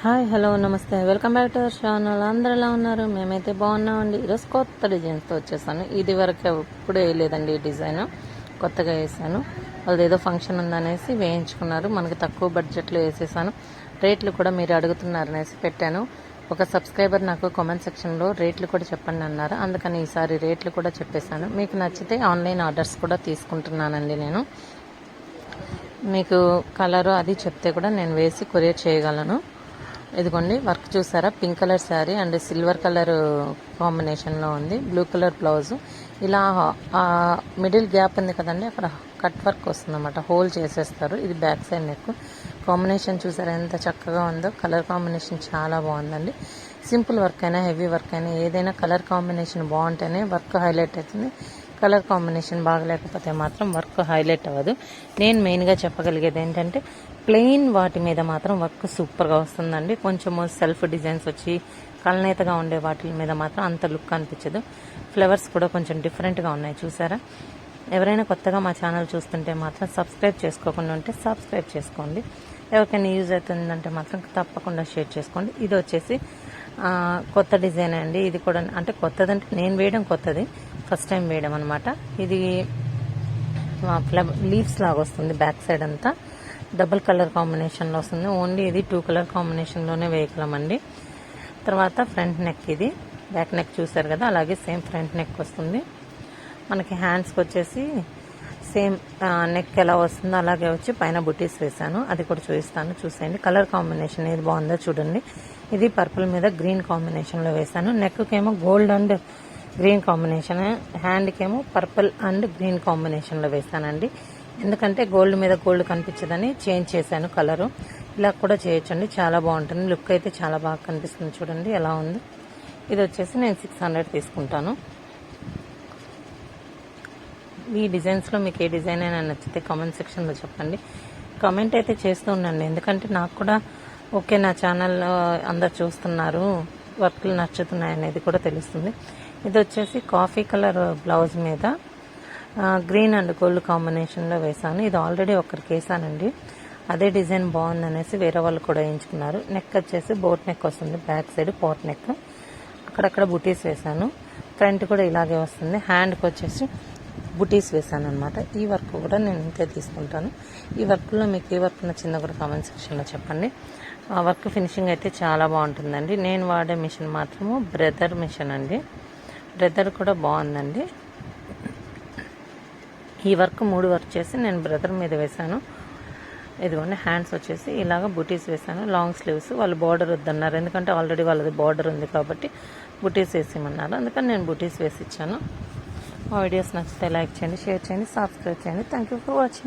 Hi hello నమస్తే. Welcome back to our channel. అందరు ఎలా ఉన్నారు? మేమైతే బాగున్నామండి. ఈరోజు కొత్త డిజైన్స్తో వచ్చేసాను. ఇది వరకు ఎప్పుడు వేయలేదండి ఈ డిజైన్. కొత్తగా వేసాను. వాళ్ళది ఏదో ఫంక్షన్ ఉందనేసి వేయించుకున్నారు. మనకి తక్కువ బడ్జెట్లో వేసేసాను. రేట్లు కూడా మీరు అడుగుతున్నారు అనేసి పెట్టాను. ఒక సబ్స్క్రైబర్ నాకు కామెంట్ సెక్షన్లో రేట్లు కూడా చెప్పండి అన్నారు. అందుకని ఈసారి రేట్లు కూడా చెప్పేశాను. మీకు నచ్చితే ఆన్లైన్ ఆర్డర్స్ కూడా తీసుకుంటున్నానండి నేను. మీకు కలరు అది చెప్తే కూడా నేను వేసి కొరియర్ చేయగలను. ఇదిగోండి వర్క్ చూసారా? Pink colour sari and silver colour కాంబినేషన్లో ఉంది. Blue colour blouse. ఇలా ఆ మిడిల్ గ్యాప్ ఉంది కదండి అక్కడ కట్ వర్క్ వస్తుందన్నమాట. హోల్ చేసేస్తారు. ఇది బ్యాక్ సైడ్ నెక్. కాంబినేషన్ చూసారా? ఎంత చక్కగా ఉందో. కలర్ కాంబినేషన్ చాలా బాగుందండి. సింపుల్ వర్క్ అయినా హెవీ వర్క్ అయినా ఏదైనా కలర్ కాంబినేషన్ బాగుంటేనే వర్క్ హైలైట్ అవుతుంది. కలర్ కాంబినేషన్ బాగలేకపోతే మాత్రం వర్క్ హైలైట్ అవ్వదు. నేను మెయిన్గా చెప్పగలిగేది ఏంటంటే ప్లెయిన్ వాటి మీద మాత్రం వర్క్ సూపర్గా వస్తుందండి. కొంచెము సెల్ఫ్ డిజైన్స్ వచ్చి కలనేతగా ఉండే వాటి మీద మాత్రం అంత లుక్ అనిపించదు. ఫ్లవర్స్ కూడా కొంచెం డిఫరెంట్గా ఉన్నాయి చూసారా? ఎవరైనా కొత్తగా మా ఛానల్ చూస్తుంటే మాత్రం సబ్స్క్రైబ్ చేసుకోకుండా ఉంటే సబ్స్క్రైబ్ చేసుకోండి. ఎవరికైనా యూజ్ అవుతుందంటే మాత్రం తప్పకుండా షేర్ చేసుకోండి. ఇది వచ్చేసి కొత్త డిజైన్ అండి. ఇది కూడా అంటే కొత్తదంటే నేను వేయడం కొత్తది. ఫస్ట్ టైం వేయడం అనమాట ఇది ఫ్లవర్ లీవ్స్ లాగా వస్తుంది బ్యాక్ సైడ్ అంతా. డబుల్ కలర్ కాంబినేషన్లో వస్తుంది. ఓన్లీ ఇది టూ కలర్ కాంబినేషన్లోనే వేయగలమండి. తర్వాత ఫ్రంట్ నెక్ ఇది. బ్యాక్ నెక్ చూసారు కదా అలాగే సేమ్ ఫ్రంట్ నెక్ వస్తుంది. మనకి హ్యాండ్స్కి వచ్చేసి సేమ్ నెక్ ఎలా వస్తుందో అలాగే వచ్చి పైన బుటీస్ వేసాను అది కూడా చూపిస్తాను చూసేయండి. కలర్ కాంబినేషన్ ఏది బాగుందో చూడండి. ఇది పర్పుల్ మీద గ్రీన్ కాంబినేషన్లో వేసాను నెక్కేమో గోల్డ్ అండ్ గ్రీన్ కాంబినేషన్ హ్యాండ్కేమో పర్పుల్ అండ్ గ్రీన్ కాంబినేషన్లో వేస్తానండి. ఎందుకంటే గోల్డ్ మీద గోల్డ్ కనిపించదని చేంజ్ చేశాను కలరు ఇలా కూడా చేయొచ్చండి. చాలా బాగుంటుంది. లుక్ అయితే చాలా బాగా కనిపిస్తుంది చూడండి ఎలా ఉంది. ఇది వచ్చేసి నేను సిక్స్ హండ్రెడ్ తీసుకుంటాను. ఈ డిజైన్స్లో మీకు ఏ డిజైన్ అయినా నచ్చితే కామెంట్ సెక్షన్లో చెప్పండి. కామెంట్ అయితే చేస్తూ ఉండండి. ఎందుకంటే నాకు కూడా ఓకే నా ఛానల్ అందరు చూస్తున్నారు. వర్క్లు నచ్చుతున్నాయి అనేది కూడా తెలుస్తుంది. ఇది వచ్చేసి కాఫీ కలర్ బ్లౌజ్ మీద గ్రీన్ అండ్ గోల్డ్ కాంబినేషన్లో వేసాను ఇది ఆల్రెడీ ఒకరికి వేసానండి అదే డిజైన్ బాగుందనేసి వేరే వాళ్ళు కూడా వేయించుకున్నారు. నెక్ వచ్చేసి బోట్ నెక్ వస్తుంది బ్యాక్ సైడ్ పోట్ నెక్. అక్కడక్కడ బుటీస్ వేసాను ఫ్రంట్ కూడా ఇలాగే వస్తుంది. హ్యాండ్కి వచ్చేసి బుటీస్ వేసాను అనమాట ఈ వర్క్ కూడా నేను ఇంతే తీసుకుంటాను. ఈ వర్క్లో మీకు ఏ వర్క్ నచ్చిందో కూడా కామెంట్ సెక్షన్లో చెప్పండి. ఆ వర్క్ ఫినిషింగ్ అయితే చాలా బాగుంటుందండి. నేను వాడే మిషన్ మాత్రము బ్రదర్ మిషన్ అండి. బ్రెదర్ కూడా బాగుందండి. ఈ వర్క్ మూడు వర్క్ చేసి నేను బ్రదర్ మీద వేశాను. ఇదిగోండి హ్యాండ్స్ వచ్చేసి ఇలాగ బుటీస్ వేసాను లాంగ్ స్లీవ్స్ వాళ్ళు బార్డర్ వద్దన్నారు. ఎందుకంటే ఆల్రెడీ వాళ్ళది బార్డర్ ఉంది కాబట్టి బుటీస్ వేసేయమన్నారు. అందుకని నేను బుటీస్ వేసి ఇచ్చాను. మా వీడియోస్ నచ్చితే లైక్ చేయండి షేర్ చేయండి సబ్స్క్రైబ్ చేయండి. Thank you for watching